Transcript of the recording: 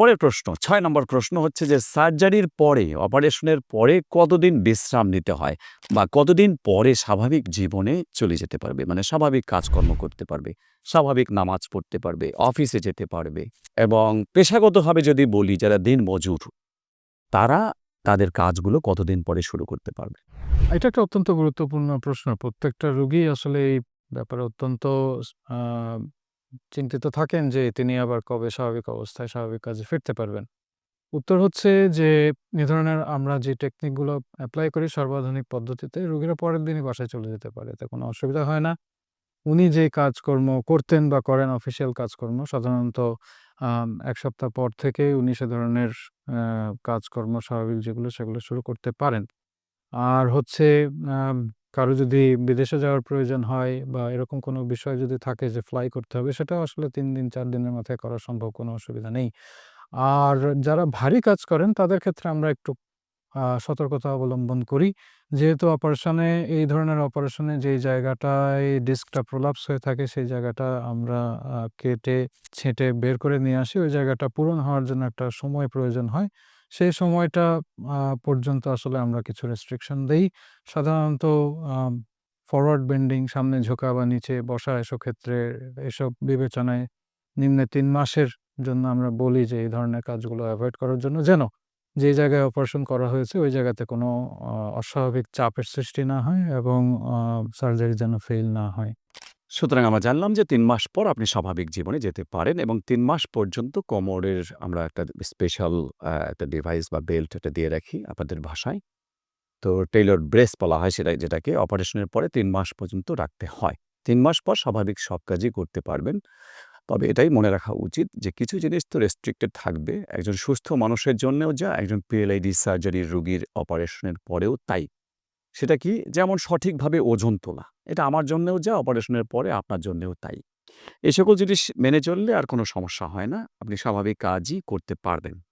পরের প্রশ্ন, ছয় নম্বর প্রশ্ন হচ্ছে যে, সার্জারির পরে, অপারেশনের পরে কতদিন বিশ্রাম নিতে হয়? বা কতদিন পরে স্বাভাবিক জীবনে চলে যেতে পারবে? মানে স্বাভাবিক কাজকর্ম করতে পারবে, স্বাভাবিক নামাজ পড়তে পারবে, অফিসে যেতে পারবে এবং পেশাগতভাবে যদি বলি, যারা দিন মজুর, তারা তাদের কাজগুলো কতদিন পরে শুরু করতে পারবে? এটা একটা অত্যন্ত গুরুত্বপূর্ণ প্রশ্ন। প্রত্যেকটা রোগী আসলে এই ব্যাপারে অত্যন্ত চিন্তিত থাকেন যে, তিনি আবার কবে স্বাভাবিক অবস্থায় স্বাভাবিক কাজে ফিরতে পারবেন। উত্তর হচ্ছে যে, এ ধরনের আমরা যে টেকনিকগুলো এপ্লাই করি সর্বাধুনিক পদ্ধতিতে, রোগীরা পরের দিনই বাসায় চলে যেতে পারে। এতে কোনো অসুবিধা হয় না। উনি যে কাজকর্ম করতেন বা করেন অফিসিয়াল কাজকর্ম, সাধারণত ১ সপ্তাহ পর থেকেই উনি সে ধরনের কাজকর্ম, স্বাভাবিক যেগুলো সেগুলো শুরু করতে পারেন। আর হচ্ছে কারও যদি বিদেশে যাওয়ার প্রয়োজন হয় বা এরকম কোনো বিষয় যদি থাকে যে ফ্লাই করতে হবে সেটাও আসলে তিন দিন, চার দিনের মাথায় করা সম্ভব, কোনো অসুবিধা নেই। আর যারা ভারী কাজ করেন, তাদের ক্ষেত্রে আমরা একটু সতর্কতা অবলম্বন করি। যেহেতু অপারেশনে এই ধরনের অপারেশনে যেই জায়গাটায় ডিস্কটা প্রোলাপস হয়ে থাকে, সেই জায়গাটা আমরা কেটে, ছেঁটে বের করে নিয়ে আসি। ওই জায়গাটা পূরণ হওয়ার জন্য একটা সময় প্রয়োজন হয়। সেই সময়টা পর্যন্ত আসলে আমরা কিছু রেস্ট্রিকশন দেই। সাধারণত ফরওয়ার্ড বেন্ডিং সামনে ঝোঁকা বা নিচে বসা এসব ক্ষেত্রে এসব বিবেচনায় নিম্নে তিন মাসের জন্য আমরা বলি যে, এই ধরনের কাজগুলো অ্যাভয়েড করার জন্য যেন যে জায়গায় অপারেশন করা হয়েছে, ওই জায়গাতে কোনো অস্বাভাবিক চাপের সৃষ্টি না হয় এবং সার্জারি যেন ফেল না হয়। সুতরাং আমরা জানলাম যে তিন মাস পর আপনি স্বাভাবিক জীবনে যেতে পারেন এবং তিন মাস পর্যন্ত কোমরের আমরা একটা স্পেশাল একটা ডিভাইস বা বেল্ট এটা দিয়ে রাখি আপনাদের ভাষায়। তো টেইলর ব্রেস বলা হয় সেটা, যেটাকে অপারেশনের পরে তিন মাস পর্যন্ত রাখতে হয়। তিন মাস পর স্বাভাবিক সব কাজই করতে পারবেন। তবে এটাই মনে রাখা উচিত যে কিছু জিনিস তো রেস্ট্রিক্টেড থাকবে। একজন সুস্থ মানুষের জন্যেও যা, একজন পিএলআইডি সার্জারির রুগীর অপারেশনের পরেও তাই। সেটা কি? যেমন সঠিকভাবে ওজন তোলা। এটা আমার জন্যেও যা, অপারেশনের পরে আপনার জন্যেও তাই। এই সকল জিনিস মেনে চললে আর কোনো সমস্যা হয় না। আপনি স্বাভাবিক কাজই করতে পারবেন।